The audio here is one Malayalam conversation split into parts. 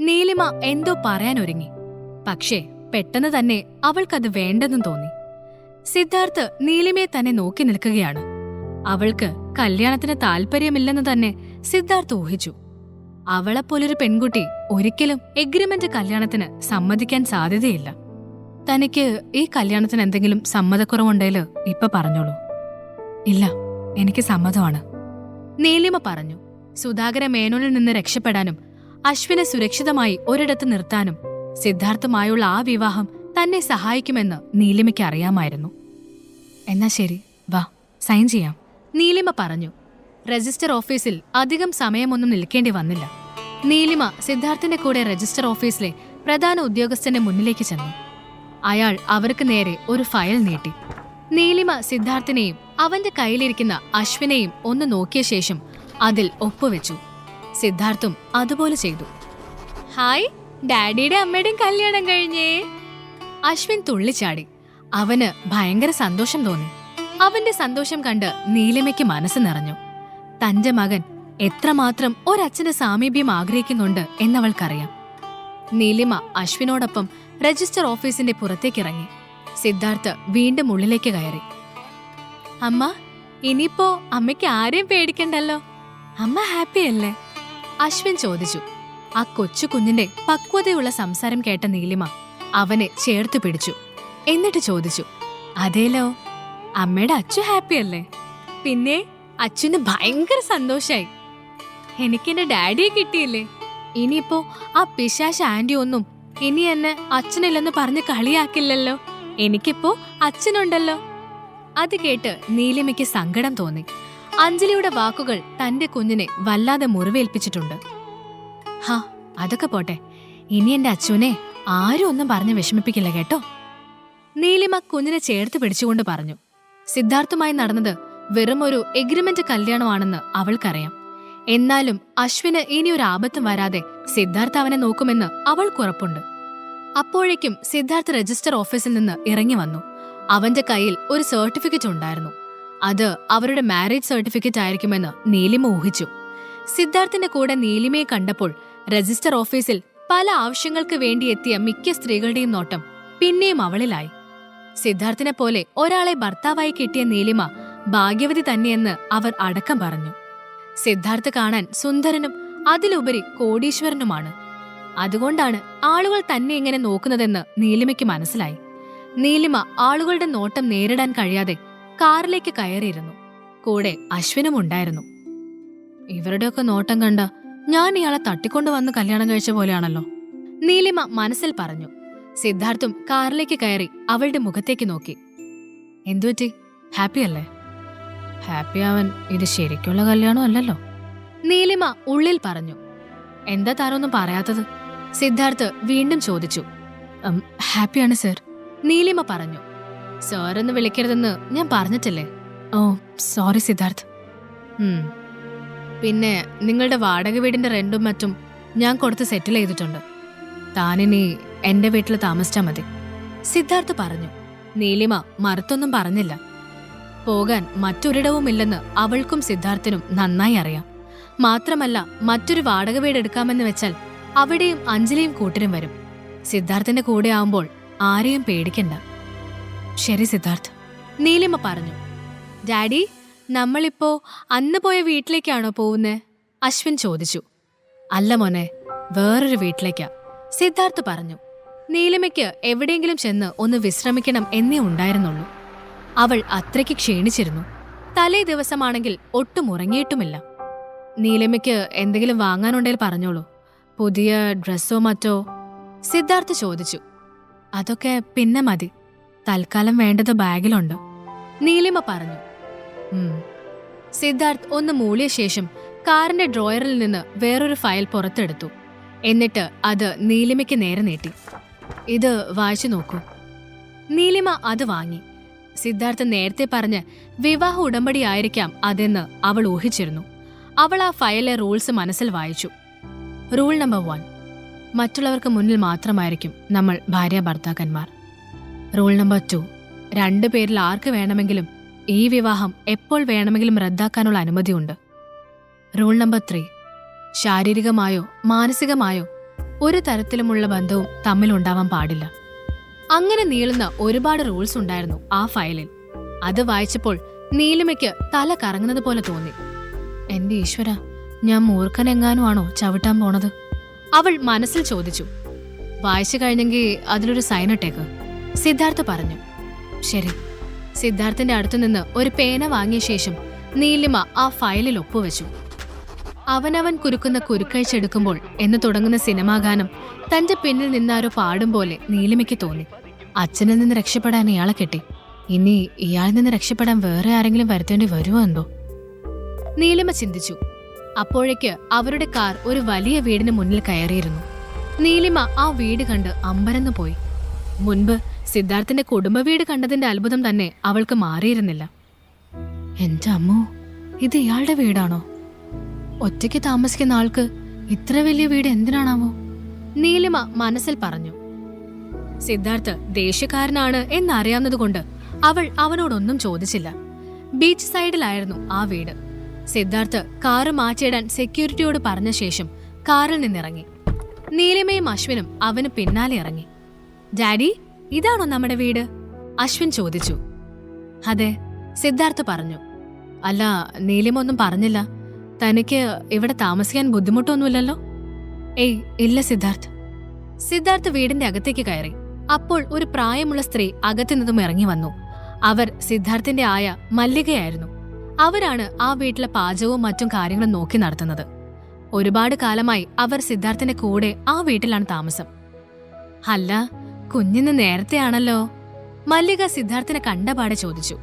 നീലിമ എന്തോ പറയാനൊരുങ്ങി. പക്ഷേ പെട്ടെന്ന് തന്നെ അവൾക്കത് വേണ്ടെന്നും തോന്നി. സിദ്ധാർത്ഥ് നീലിമയെ തന്നെ നോക്കി നിൽക്കുകയാണ്. അവൾക്ക് കല്യാണത്തിന് താല്പര്യമില്ലെന്ന് തന്നെ സിദ്ധാർത്ഥ് ഊഹിച്ചു. അവളെപ്പോലൊരു പെൺകുട്ടി ഒരിക്കലും എഗ്രിമെന്റ് കല്യാണത്തിന് സമ്മതിക്കാൻ സാധ്യതയില്ല. തനിക്ക് ഈ കല്യാണത്തിന് എന്തെങ്കിലും സമ്മതക്കുറവുണ്ടേൽ ഇപ്പൊ പറഞ്ഞോളൂ. ഇല്ല എനിക്ക് സമ്മതമാണ്. നീലിമ പറഞ്ഞു. സുധാകര മേനോനിൽ നിന്ന് രക്ഷപ്പെടാനും അശ്വിനെ സുരക്ഷിതമായി ഒരിടത്ത് നിർത്താനും സിദ്ധാർത്ഥുമായുള്ള ആ വിവാഹം തന്നെ സഹായിക്കുമെന്ന് നീലിമയ്ക്ക് അറിയാമായിരുന്നു. എന്നാ ശരി വാ സൈൻ ചെയ്യാം. നീലിമ പറഞ്ഞു. രജിസ്റ്റർ ഓഫീസിൽ അധികം സമയമൊന്നും നിൽക്കേണ്ടി വന്നില്ല. നീലിമ സിദ്ധാർത്ഥിന്റെ കൂടെ രജിസ്റ്റർ ഓഫീസിലെ പ്രധാന ഉദ്യോഗസ്ഥന്റെ മുന്നിലേക്ക് ചെന്നു. അയാൾ അവർക്ക് നേരെ ഒരു ഫയൽ നീട്ടി. നീലിമ സിദ്ധാർത്ഥിനെയും അവന്റെ കയ്യിലിരിക്കുന്ന അശ്വിനെയും ഒന്ന് നോക്കിയ ശേഷം അതിൽ ഒപ്പുവെച്ചു. സിദ്ധാർത്ഥും അതുപോലെ ചെയ്തു. ഹായ് ഡാഡിയുടെ അമ്മയുടെയും കല്യാണം കഴിഞ്ഞേ. അശ്വിൻ തുള്ളിച്ചാടി. അവന് ഭയങ്കര സന്തോഷം തോന്നി. അവന്റെ സന്തോഷം കണ്ട് നീലിമയ്ക്ക് മനസ്സ് നിറഞ്ഞു. തന്റെ മകൻ എത്രമാത്രം ഒരച്ഛന്റെ സാമീപ്യം ആഗ്രഹിക്കുന്നുണ്ട് എന്നവൾക്കറിയാം. നീലിമ അശ്വിനോടൊപ്പം രജിസ്റ്റർ ഓഫീസിന്റെ പുറത്തേക്കിറങ്ങി. സിദ്ധാർത്ഥ് വീണ്ടും ഉള്ളിലേക്ക് കയറി. അമ്മ ഇനിയിപ്പോ അമ്മയ്ക്ക് ആരെയും പേടിക്കണ്ടല്ലോ? അമ്മ ഹാപ്പി അല്ലേ അശ്വിൻ ചോദിച്ചു ആ കൊച്ചു കുഞ്ഞിന്റെ പക്വതയുള്ള സംസാരം കേട്ട നീലിമ അവനെ ചേർത്ത് പിടിച്ചു. എന്നിട്ട് ചോദിച്ചു അതേലോ അമ്മയുടെ അച്ഛു ഹാപ്പി അല്ലേ? പിന്നെ അച്ഛന് ഭയങ്കര സന്തോഷായി. എനിക്കെന്റെ ഡാഡിയെ കിട്ടിയില്ലേ? ഇനിയിപ്പോ ആ പിശാശ ആന്റി ഒന്നും ഇനി എന്നെ അച്ഛനില്ലെന്ന് പറഞ്ഞ് കളിയാക്കില്ലല്ലോ? എനിക്കിപ്പോ അച്ഛനുണ്ടല്ലോ? അത് കേട്ട് നീലിമയ്ക്ക് സങ്കടം തോന്നി. അഞ്ജലിയുടെ വാക്കുകൾ തന്റെ കുഞ്ഞിനെ വല്ലാതെ മുറിവേൽപ്പിച്ചിട്ടുണ്ട്. ഹാ അതൊക്കെ പോട്ടെ. ഇനി എന്റെ അച്ഛനെ ആരും ഒന്നും പറഞ്ഞ് വിഷമിപ്പിക്കില്ല കേട്ടോ. നീലിമ കുഞ്ഞിനെ ചേർത്ത് പിടിച്ചുകൊണ്ട് പറഞ്ഞു. സിദ്ധാർത്ഥുമായി നടന്നത് വെറും ഒരു എഗ്രിമെന്റ് കല്യാണമാണെന്ന് അവൾക്കറിയാം. എന്നാലും അശ്വിന് ഇനി ഒരു ആപത്തും വരാതെ സിദ്ധാർത്ഥ അവനെ നോക്കുമെന്ന് അവൾക്കുറപ്പുണ്ട് അപ്പോഴേക്കും സിദ്ധാർത്ഥ് രജിസ്റ്റർ ഓഫീസിൽ നിന്ന് ഇറങ്ങി വന്നു. അവന്റെ കയ്യിൽ ഒരു സർട്ടിഫിക്കറ്റ് ഉണ്ടായിരുന്നു. അത് അവരുടെ മാരേജ് സർട്ടിഫിക്കറ്റ് ആയിരിക്കുമെന്ന് നീലിമ ഊഹിച്ചു. സിദ്ധാർത്ഥിന്റെ കൂടെ നീലിമയെ കണ്ടപ്പോൾ രജിസ്റ്റർ ഓഫീസിൽ പല ആവശ്യങ്ങൾക്ക് വേണ്ടി എത്തിയ മിക്ക സ്ത്രീകളുടെയും നോട്ടം പിന്നെയും അവളിലായി. സിദ്ധാർത്ഥിനെ പോലെ ഒരാളെ ഭർത്താവായി കിട്ടിയ നീലിമ ഭാഗ്യവതി തന്നെയെന്ന് അവർ അടക്കം പറഞ്ഞു. സിദ്ധാർത്ഥ് കാണാൻ സുന്ദരനും അതിലുപരി കോടീശ്വരനുമാണ്. അതുകൊണ്ടാണ് ആളുകൾ തന്നെ ഇങ്ങനെ നോക്കുന്നതെന്ന് നീലിമയ്ക്ക് മനസ്സിലായി. നീലിമ ആളുകളുടെ നോട്ടം നേരിടാൻ കഴിയാതെ കാറിലേക്ക് കയറിയിരുന്നു. കൂടെ അശ്വിനും ഉണ്ടായിരുന്നു. ഇവരുടെയൊക്കെ നോട്ടം കണ്ട ഞാൻ ഇയാളെ തട്ടിക്കൊണ്ടു വന്ന് കല്യാണം കഴിച്ച പോലെയാണല്ലോ. നീലിമ മനസ്സിൽ പറഞ്ഞു. സിദ്ധാർത്ഥും കാറിലേക്ക് കയറി അവളുടെ മുഖത്തേക്ക് നോക്കി. എന്തുപറ്റി? ഹാപ്പി അല്ലേ? ഹാപ്പി ആവൻ ഇത് ശരിക്കുള്ള കല്യാണം അല്ലല്ലോ. നീലിമ ഉള്ളിൽ പറഞ്ഞു. എന്താ താരൊന്നും പറയാത്തത്? സിദ്ധാർത്ഥ് വീണ്ടും ചോദിച്ചു. ഹാപ്പിയാണ് സർ. നീലിമ പറഞ്ഞു. സാർ എന്ന് വിളിക്കരുതെന്ന് ഞാൻ പറഞ്ഞിട്ടില്ലേ? Oh sorry Siddharth. പിന്നെ നിങ്ങളുടെ വാടക വീടിന്റെ റെന്റും മറ്റും ഞാൻ കൊടുത്ത് സെറ്റിൽ ചെയ്തിട്ടുണ്ട്. താനിനി എന്റെ വീട്ടിൽ താമസിച്ചാൽ മതി. സിദ്ധാർത്ഥ് പറഞ്ഞു. നീലിമ മറുത്തൊന്നും പറഞ്ഞില്ല. പോകാൻ മറ്റൊരിടവും ഇല്ലെന്ന് അവൾക്കും സിദ്ധാർത്ഥിനും നന്നായി അറിയാം. മാത്രമല്ല മറ്റൊരു വാടക വീട് എടുക്കാമെന്ന് വെച്ചാൽ അവിടെയും അഞ്ജലിയും കൂട്ടരും വരും. സിദ്ധാർത്ഥിന്റെ കൂടെ ആവുമ്പോൾ ആരെയും പേടിക്കണ്ട. ശരി സിദ്ധാർത്ഥ്. നീലിമ പറഞ്ഞു. ഡാഡി നമ്മളിപ്പോ അന്ന് പോയ വീട്ടിലേക്കാണോ പോകുന്നേ അശ്വിൻ ചോദിച്ചു. അല്ല മോനെ വേറൊരു വീട്ടിലേക്കാ. സിദ്ധാർത്ഥ് പറഞ്ഞു. നീലിമയ്ക്ക് എവിടെയെങ്കിലും ചെന്ന് ഒന്ന് വിശ്രമിക്കണം എന്നേ ഉണ്ടായിരുന്നുള്ളൂ. അവൾ അത്രയ്ക്ക് ക്ഷീണിച്ചിരുന്നു. തലേ ദിവസമാണെങ്കിൽ ഒട്ടും ഉറങ്ങിയിട്ടുമില്ല. നീലിമയ്ക്ക് എന്തെങ്കിലും വാങ്ങാനുണ്ടെങ്കിൽ പറഞ്ഞോളൂ. പുതിയ ഡ്രസ്സോ മറ്റോ? സിദ്ധാർത്ഥ് ചോദിച്ചു. അതൊക്കെ പിന്നെ മതി. തൽക്കാലം വേണ്ടത് ബാഗിലുണ്ട്. നീലിമ പറഞ്ഞു. സിദ്ധാർത്ഥ് ഒന്ന് മൂളിയ ശേഷം കാറിന്റെ ഡ്രോയറിൽ നിന്ന് വേറൊരു ഫയൽ പുറത്തെടുത്തു. എന്നിട്ട് അത് നീലിമയ്ക്ക് നേരെ നീട്ടി. ഇത് വായിച്ചു നോക്കൂ. നീലിമ അത് വാങ്ങി. സിദ്ധാർത്ഥ് നേരത്തെ പറഞ്ഞ് വിവാഹ ഉടമ്പടി ആയിരിക്കാം അതെന്ന് അവൾ ഊഹിച്ചിരുന്നു. അവൾ ആ ഫയലിലെ റൂൾസ് മനസ്സിൽ വായിച്ചു. Rule number one. മറ്റുള്ളവർക്ക് മുന്നിൽ മാത്രമായിരിക്കും നമ്മൾ ഭാര്യ ഭർത്താക്കന്മാർ. റൂൾ നമ്പർ ടു രണ്ടു പേരിൽ ആർക്ക് വേണമെങ്കിലും ഈ വിവാഹം എപ്പോൾ വേണമെങ്കിലും റദ്ദാക്കാനുള്ള അനുമതിയുണ്ട്. റൂൾ നമ്പർ ത്രീ ശാരീരികമായോ മാനസികമായോ ഒരു തരത്തിലുമുള്ള ബന്ധവും തമ്മിലുണ്ടാവാൻ പാടില്ല. അങ്ങനെ നീളുന്ന ഒരുപാട് റൂൾസ് ഉണ്ടായിരുന്നു ആ ഫയലിൽ. അത് വായിച്ചപ്പോൾ നീലിമയ്ക്ക് തല കറങ്ങുന്നത് പോലെ തോന്നി. എന്റെ ഈശ്വര ഞാൻ മൂർഖനെങ്ങാനും ആണോ ചവിട്ടാൻ പോണത്? അവൾ മനസ്സിൽ ചോദിച്ചു. വായിച്ചു കഴിഞ്ഞെങ്കിൽ അതിലൊരു സൈൻ ഇട്ടേക്ക്. സിദ്ധാർത്ഥ പറഞ്ഞു. ശരി. സിദ്ധാർത്ഥന്റെ അടുത്തുനിന്ന് ഒരു പേന വാങ്ങിയ ശേഷം നീലിമ ആ ഫയലിൽ ഒപ്പുവെച്ചു. അവനവൻ കുരുക്കുന്ന കുരുക്കഴിച്ചെടുക്കുമ്പോൾ എന്ന് തുടങ്ങുന്ന സിനിമാഗാനം തന്റെ പിന്നിൽ നിന്നാരോ പാടും പോലെ നീലിമയ്ക്ക് തോന്നി. അച്ഛനിൽ നിന്ന് രക്ഷപ്പെടാൻ ഇയാളെ കെട്ടി. ഇനി ഇയാളിൽ നിന്ന് രക്ഷപ്പെടാൻ വേറെ ആരെങ്കിലും വരുത്തേണ്ടി വരുമോ എന്തോ? നീലിമ ചിന്തിച്ചു. അപ്പോഴേക്ക് അവരുടെ കാർ ഒരു വലിയ വീടിന് മുന്നിൽ കയറിയിരുന്നു. നീലിമ ആ വീട് കണ്ട് അമ്പരന്ന് പോയി മുൻപ് സിദ്ധാർത്ഥിന്റെ കുടുംബ വീട് കണ്ടതിന്റെ അത്ഭുതം തന്നെ അവൾക്ക് മാറിയിരുന്നില്ല. എന്റെ അമ്മോ ഇത് ഇയാളുടെ വീടാണോ? ഒറ്റയ്ക്ക് താമസിക്കുന്ന ആൾക്ക് ഇത്ര വലിയ വീട് എന്തിനാണാവോ? നീലിമ മനസ്സിൽ പറഞ്ഞു. സിദ്ധാർത്ഥ് ദേഷ്യക്കാരനാണ് എന്നറിയാവുന്നതുകൊണ്ട് അവൾ അവനോടൊന്നും ചോദിച്ചില്ല. ബീച്ച് സൈഡിലായിരുന്നു ആ വീട്. സിദ്ധാർത്ഥ് കാറ് മാറ്റിയിടാൻ സെക്യൂരിറ്റിയോട് പറഞ്ഞ ശേഷം കാറിൽ നിന്നിറങ്ങി. നീലിമയും അശ്വിനും അവന് പിന്നാലെ ഇറങ്ങി. ഡാഡി ഇതാണോ നമ്മുടെ വീട്? അശ്വിൻ ചോദിച്ചു. അതെ സിദ്ധാർത്ഥ് പറഞ്ഞു. അല്ല നീലിമ ഒന്നും പറഞ്ഞില്ല. തനിക്ക് ഇവിടെ താമസിക്കാൻ ബുദ്ധിമുട്ടൊന്നുമില്ലല്ലോ? ഏയ് ഇല്ല സിദ്ധാർത്ഥ്. സിദ്ധാർത്ഥ് വീടിന്റെ അകത്തേക്ക് കയറി. അപ്പോൾ ഒരു പ്രായമുള്ള സ്ത്രീ അകത്തു നിന്നും ഇറങ്ങി വന്നു. അവർ സിദ്ധാർത്ഥിന്റെ ആയ മല്ലികയായിരുന്നു. അവരാണ് ആ വീട്ടിലെ പാചകവും മറ്റും കാര്യങ്ങളും നോക്കി നടത്തുന്നത്. ഒരുപാട് കാലമായി അവർ സിദ്ധാർത്ഥിന്റെ കൂടെ ആ വീട്ടിലാണ് താമസം. അല്ല കുഞ്ഞിന്ന് നേരത്തെയാണല്ലോ. മല്ലിക സിദ്ധാർത്ഥിനെ കണ്ടപാടെ ചോദിച്ചു.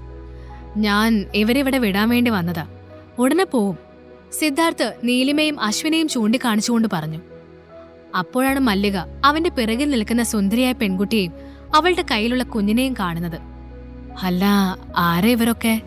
ഞാൻ ഇവരിവിടെ വിടാൻ വേണ്ടി വന്നതാ. ഉടനെ പോവും. സിദ്ധാർത്ഥ് നീലിമയും അശ്വിനെയും ചൂണ്ടിക്കാണിച്ചുകൊണ്ട് പറഞ്ഞു. അപ്പോഴാണ് മല്ലിക അവന്റെ പിറകിൽ നിൽക്കുന്ന സുന്ദരിയായ പെൺകുട്ടിയെയും അവളുടെ കയ്യിലുള്ള കുഞ്ഞിനെയും കാണുന്നത്. അല്ല ആരെ ഇവരൊക്കെ?